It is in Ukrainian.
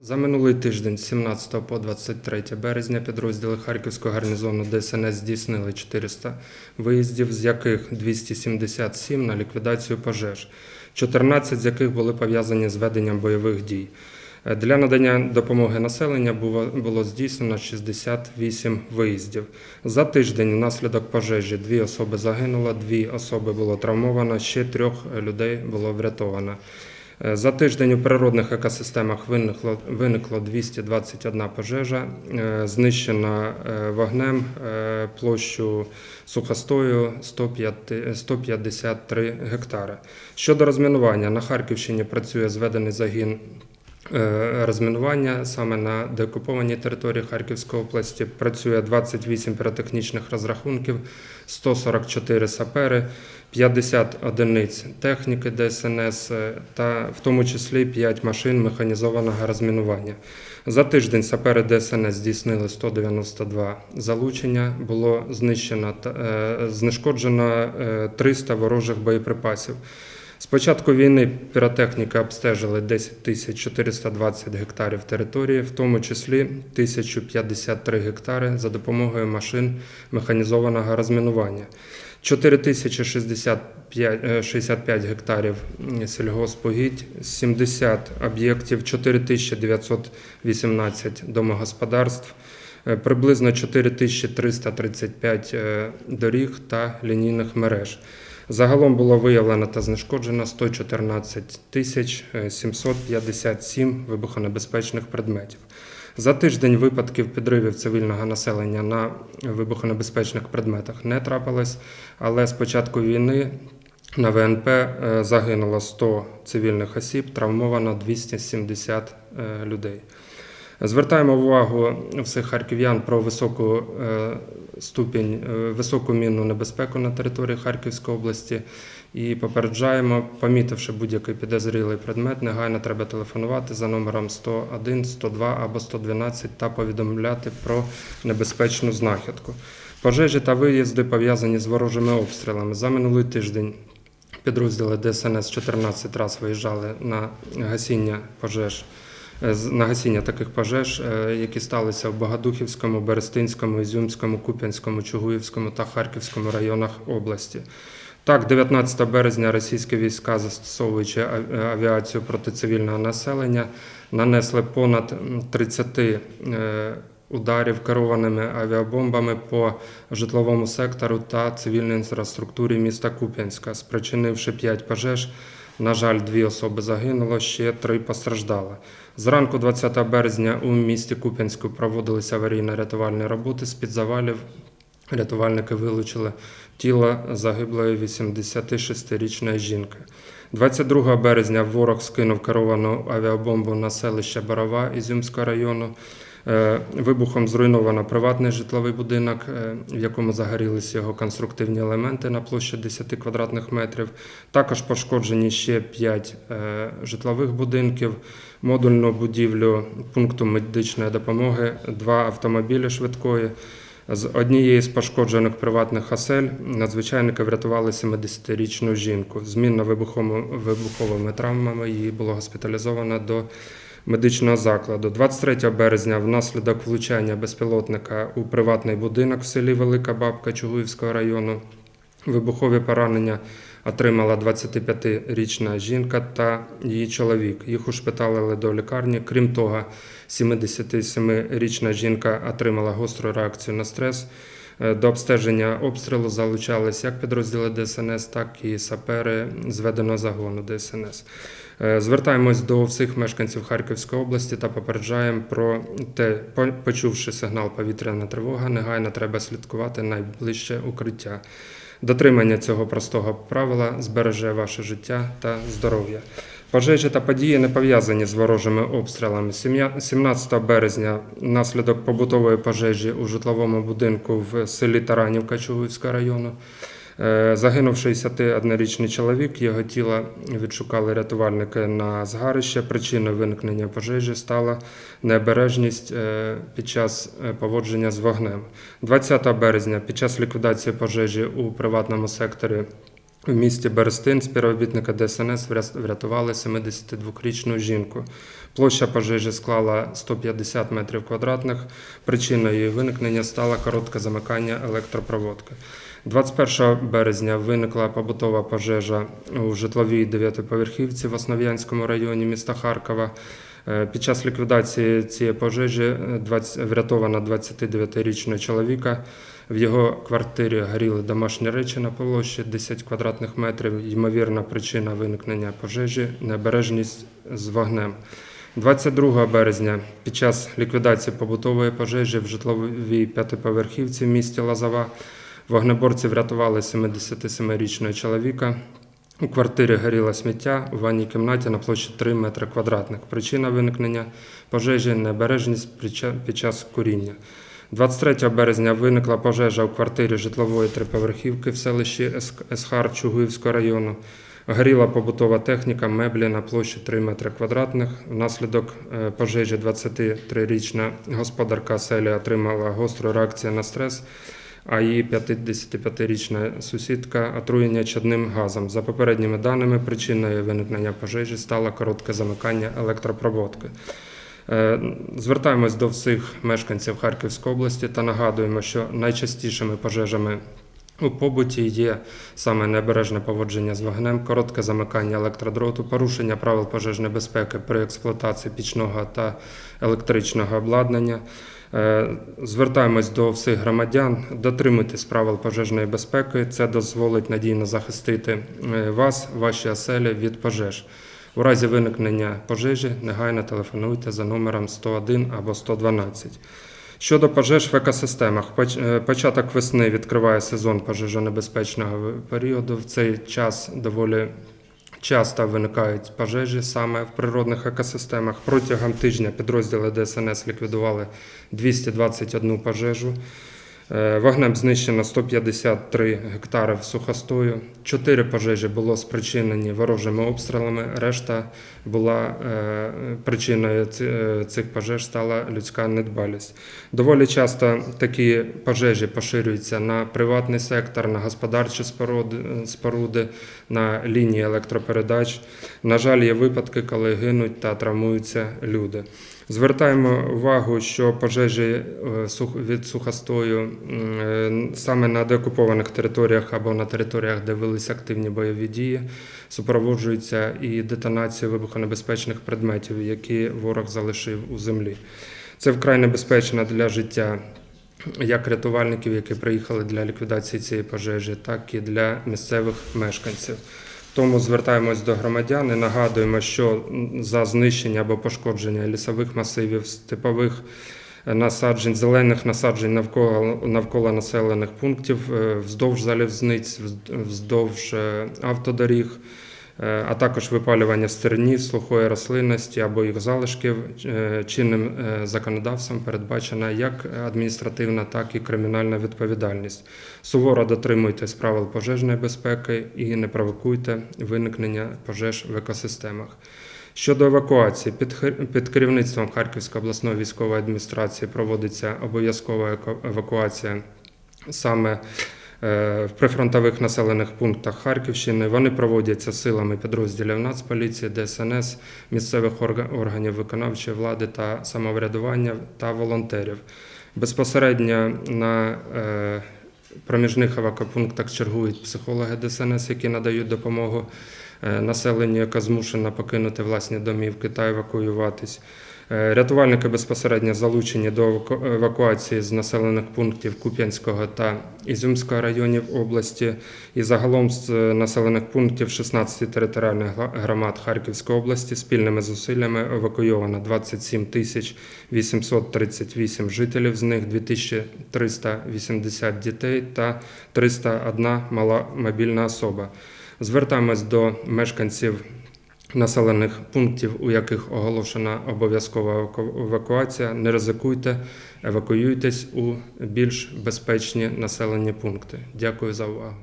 За минулий тиждень, з 17 по 23 березня, підрозділи Харківського гарнізону ДСНС здійснили 400 виїздів, з яких 277 на ліквідацію пожеж, 14 з яких були пов'язані з веденням бойових дій. Е, Для надання допомоги населення було здійснено 68 виїздів. За тиждень внаслідок пожежі дві особи загинуло, дві особи було травмовано, ще трьох людей було врятовано. Е, За тиждень у природних екосистемах виникло, виникло 221 пожежа, е, знищено е, вогнем площу сухостою 105 153 гектари. Щодо розмінування, на Харківщині працює зведений загін розмінування саме на деокупованій території Харківської області. Працює 28 піротехнічних розрахунків, 144 сапери, 50 одиниць техніки ДСНС е, та в тому числі 5 машин механізованого розмінування. За тиждень сапери ДСНС здійснили 192 залучення, було знищено е, знешкоджено е, 300 ворожих боєприпасів. З початку війни піротехніка обстежили 10 тисяч 420 гектарів території, в тому числі 1053 гектари за допомогою машин механізованого розмінування. 4065 е, 65 гектарів м, сільгоспугідь, 70 об'єктів, 4918 домогосподарств, е, приблизно 4335 е, доріг та лінійних мереж. Загалом було виявлено та знешкоджено 114 тисяч е, 757 вибухонебезпечних предметів. За тиждень випадків підривів цивільного населення на вибухонебезпечних предметах не трапилось, але з початку війни на ВНП е, загинуло 100 цивільних осіб, травмовано 270 е, людей. Звертаємо увагу всіх харків'ян про високу е, ступінь, е, високу мінну небезпеку на території Харківської області і попереджаємо, помітивши будь-який підозрілий предмет, негайно треба телефонувати за номером 101, 102 або 112 та повідомляти про небезпечну знахідку. Пожежі та виїзди пов'язані з ворожими обстрілами. За минулий тиждень підрозділи ДСНС 14 разів виїжджали на гасіння пожеж на гасіння таких пожеж, е, які сталися в Богодухівському, Берестинському, Ізюмському, Куп'янському, Чугуївському та Харківському районах області. Так, 19 березня російські війська, застосовуючи е, авіацію проти цивільного населення, нанесли понад м, 30 е, ударів керованими авіабомбами по житловому сектору та цивільній інфраструктурі міста Куп'янська, спричинивши 5 пожеж. На жаль, дві особи загинуло, ще три постраждали. Зранку 20 березня у місті Куп'янську проводилися аварійно-рятувальні роботи. З-під завалів рятувальники вилучили тіло загиблої 86-річної жінки. 22 березня ворог скинув керовану авіабомбу на селище Борова Ізюмського району. Е, Вибухом зруйновано приватний житловий будинок, е, в якому загорілися його конструктивні елементи на площі 10 квадратних метрів. Також пошкоджені ще 5 е, житлових будинків, модульну будівлю пункту медичної допомоги, два автомобілі швидкої. З однієї з пошкоджених приватних осель надзвичайники врятували 70-річну жінку. Змінно вибуховими, травмами її було госпіталізовано до медичного закладу. 23 березня внаслідок влучання безпілотника у приватний будинок в селі Велика Бабка Чугуївського району. Вибухові поранення отримала 25-річна жінка та її чоловік. Їх ушпиталили до лікарні. Крім того, 77-річна жінка отримала гостру реакцію на стрес. Е, До обстеження обстрілу залучались як підрозділи ДСНС, так і сапери зведеного загону ДСНС. Е, Звертаємось до всіх мешканців Харківської області та попереджаємо про те, почувши сигнал повітряна тривога, негайно треба слідкувати найближче укриття. Дотримання цього простого правила збереже ваше життя та здоров'я. Пожежі та події не пов'язані з ворожими обстрілами. 17 березня внаслідок побутової пожежі у житловому будинку в селі Таранівка Чугуївського району. Е, Загинув 61-річний чоловік. Його тіло відшукали рятувальники на згарище. Причиною виникнення пожежі стала необережність е, під час е, поводження з вогнем. 20 березня під час ліквідації пожежі у приватному секторі в місті Берестин співробітника ДСНС вря- врятували 72-річну жінку. Площа пожежі склала 150 метрів квадратних. Причиною її виникнення стало коротке замикання електропроводки. 21 березня виникла побутова пожежа у житловій дев'ятиповерхівці в Основ'янському районі міста Харкова. Е, Під час ліквідації цієї пожежі е, 20 врятовано 29-річного чоловіка. В його квартирі горіли домашні речі на площі 10 квадратних метрів. Ймовірна причина виникнення пожежі необережність з вогнем. 22 березня під час ліквідації побутової пожежі в житловій п'ятиповерхівці в місті Лазова вогнеборці врятували 77-річного чоловіка. У квартирі горіло сміття у ванній кімнаті на площі 3 метри квадратних. Причина виникнення пожежі необережність під під час куріння. 23 березня виникла пожежа у квартирі житлової триповерхівки в селищі Есхар Чугуївського району. Горіла побутова техніка, меблі на площі 3 метри квадратних. Внаслідок е, пожежі 23-річна господарка оселі отримала гостру реакцію на стрес, а її 55-річна сусідка отруєння чадним газом. За попередніми даними, причиною виникнення пожежі стало коротке замикання електропроводки. Е, Звертаємось до всіх мешканців Харківської області та нагадуємо, що найчастішими пожежами у побуті є саме необережне поводження з вогнем, коротке замикання електродроту, порушення правил пожежної безпеки при експлуатації пічного та електричного обладнання. Е, Звертаємось до всіх громадян, дотримуйтесь правил пожежної безпеки. Це дозволить надійно захистити е, вас, ваші оселі від пожеж. У разі виникнення пожежі негайно телефонуйте за номером 101 або 112. Щодо пожеж в екосистемах, е, початок весни відкриває сезон пожежонебезпечного періоду. В цей час доволі часто виникають пожежі саме в природних екосистемах. Протягом тижня підрозділи ДСНС ліквідували 221 пожежу. Е, Вогнем знищено 153 гектари сухостою. Чотири пожежі було спричинені ворожими обстрілами. Решта була е, причиною е, цих пожеж стала людська недбалість. Доволі часто такі пожежі поширюються на приватний сектор, на господарчі споруди, на лінії електропередач. На жаль, є випадки, коли гинуть та травмуються люди. Звертаємо увагу, що пожежі е, від сухостою е, саме на деокупованих територіях або на територіях, де велись активні бойові дії, супроводжуються і детонацією вибухонебезпечних предметів, які ворог залишив у землі. Це вкрай небезпечно для життя як рятувальників, які приїхали для ліквідації цієї пожежі, так і для місцевих мешканців. Тому звертаємось до громадян і нагадуємо, що за знищення або пошкодження лісових масивів, степових насаджень, зелених насаджень навколо, навколо населених пунктів, е, вздовж залізниць, вздовж е, автодоріг, а також випалювання стернів, сухої рослинності або їх залишків е, чинним е, законодавством передбачена як адміністративна, так і кримінальна відповідальність. Суворо дотримуйтесь правил пожежної безпеки і не провокуйте виникнення пожеж в екосистемах. Щодо евакуації, під, керівництвом Харківської обласної військової адміністрації проводиться обов'язкова евакуація саме е, в прифронтових населених пунктах Харківщини. Вони проводяться силами підрозділів Нацполіції, ДСНС, місцевих орга- органів виконавчої влади та самоврядування та волонтерів. Безпосередньо на е, проміжних евакопунктах чергують психологи ДСНС, які надають допомогу е, населенню, яке змушено покинути власні домівки та евакуюватись. Е, Рятувальники безпосередньо залучені до евакуації з населених пунктів Куп'янського та Ізюмського районів області. І загалом з е, населених пунктів 16 територіальних громад Харківської області спільними зусиллями евакуйовано 27 тисяч 838 жителів, з них 2380 дітей та 301 мала мобільна особа. Звертаємось до мешканців населених пунктів, у яких оголошена обов'язкова еваку- евакуація. Не ризикуйте, евакуюйтесь у більш безпечні населені пункти. Дякую за увагу.